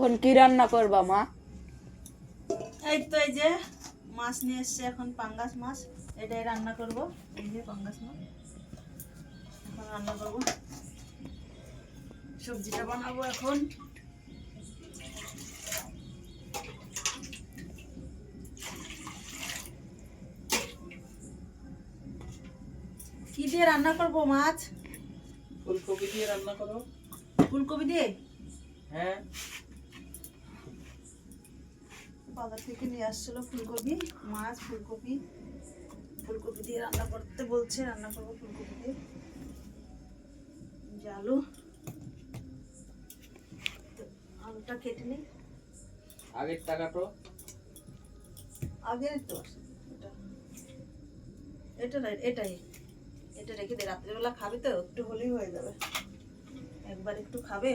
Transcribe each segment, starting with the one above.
এখন কি রান্না করবা মা? এই তো এই যে মাছ নিয়ে এসছে এখন পাঙ্গাস মাছ। এটাই রান্না করব এই যে পাঙ্গাস মাছ। এখন রান্না করব। সবজিটা বানাবো এখন। কি দিয়ে রান্না করব মাছ? ফুলকপি দিয়ে রান্না করো। ফুলকপি দিয়ে? হ্যাঁ। বাজার থেকে নিয়ে আসছিল ফুলকপি মাছ ফুলকপি। ফুলকপি দিয়ে রান্না করতে বলছে রান্না করব ফুলকপি দিয়ে যে আলু। আলুটা কেটে নিই। আগের টাকা তো আগের তো। এটা। এটাই। এটা রেখে দে রাত্রেবেলা খাবে তো একটু হলেই হয়ে যাবে। একবার একটু খাবে।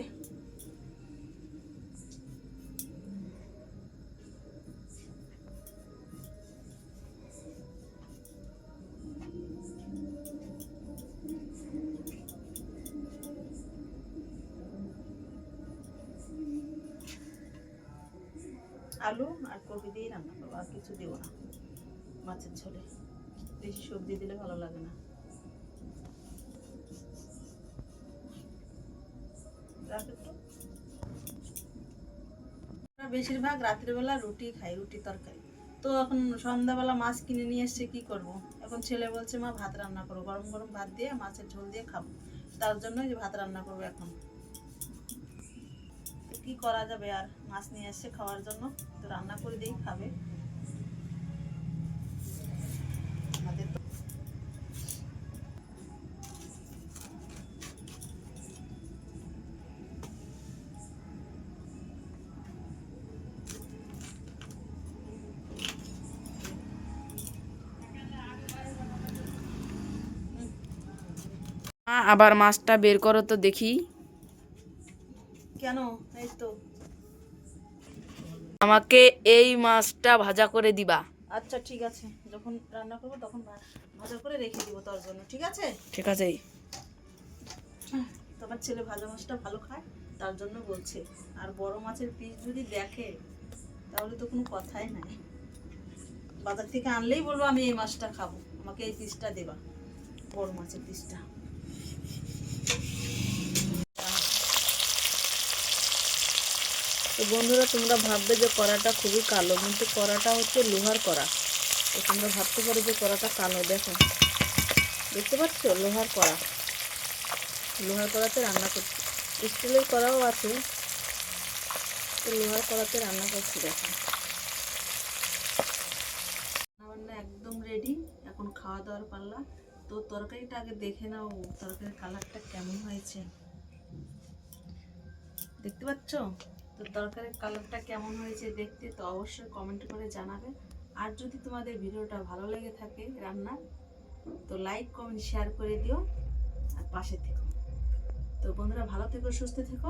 আলু আর কপি দিয়ে রান্না করব, আর কিছু দেবো না। মাছের ঝোলে। বেশি সবজি দিলে ভালো লাগে না। বেশিরভাগ রাত্রিবেলা রুটি খাই, রুটি তরকারি। তো এখন সন্ধ্যাবেলা মাছ কিনে নিয়ে এসছে, কি করব। এখন ছেলে বলছে, মা, ভাত রান্না করো। গরম গরম ভাত দিয়ে মাছের ঝোল দিয়ে খাব। তার জন্যই ভাত রান্না করব এখন। কি করা যাবে আর মাছ নিয়ে এসছে খাওয়ার জন্য? তো রান্না করে দিয়েই খাবে। আবার মাছটা বের করো তো দেখি। কেন? এই তো। আমাকে এই মাছটা ভাজা করে দিবা। আচ্ছা ঠিক আছে। যখন রান্না করব তখন ভাজা করে রেখে দিব তোর জন্য ঠিক আছে? ঠিক আছে। তোমার ছেলে ভাজা মাছটা ভালো খায় তার জন্য বলছে। আর বড় মাছের পিস যদি দেখে তাহলে তো কোনো কথাই নাই। বাজার থেকে আনলেই বলব আমি এই মাছটা খাব। আমাকে এই পিসটা দেবা বড় মাছের পিসটা তো বন্ধুরা, তোমরা ভাববে যে কড়াটা খুবই কালো, কিন্তু কড়াটা হচ্ছে লোহার কড়া। তো তোমরা ভাবতে পারো যে কড়াটা কালো, দেখো। দেখতে পাচ্ছ? লোহার কড়া। লোহার কড়াতে রান্না করছি। স্টিলের কড়াও আছে। তো লোহার কড়াতে রান্না করছি, দেখো। রান্না একদম রেডি এখন খাওয়া দাওয়ার পাল্লা। তো তরকারিটা আগে দেখে নাও, তরকারির কালারটা কেমন হয়েছে। দেখতে পাচ্ছ? তো তরকারির কালারটা কেমন হয়েছে দেখতে তো অবশ্যই কমেন্ট করে জানাবে। আর যদি তোমাদের ভিডিওটা ভালো লেগে থাকে রান্নার তো লাইক কমেন্ট শেয়ার করে দিও আর পাশে থেকো। তো বন্ধুরা ভালো থেকো, সুস্থ থেকো।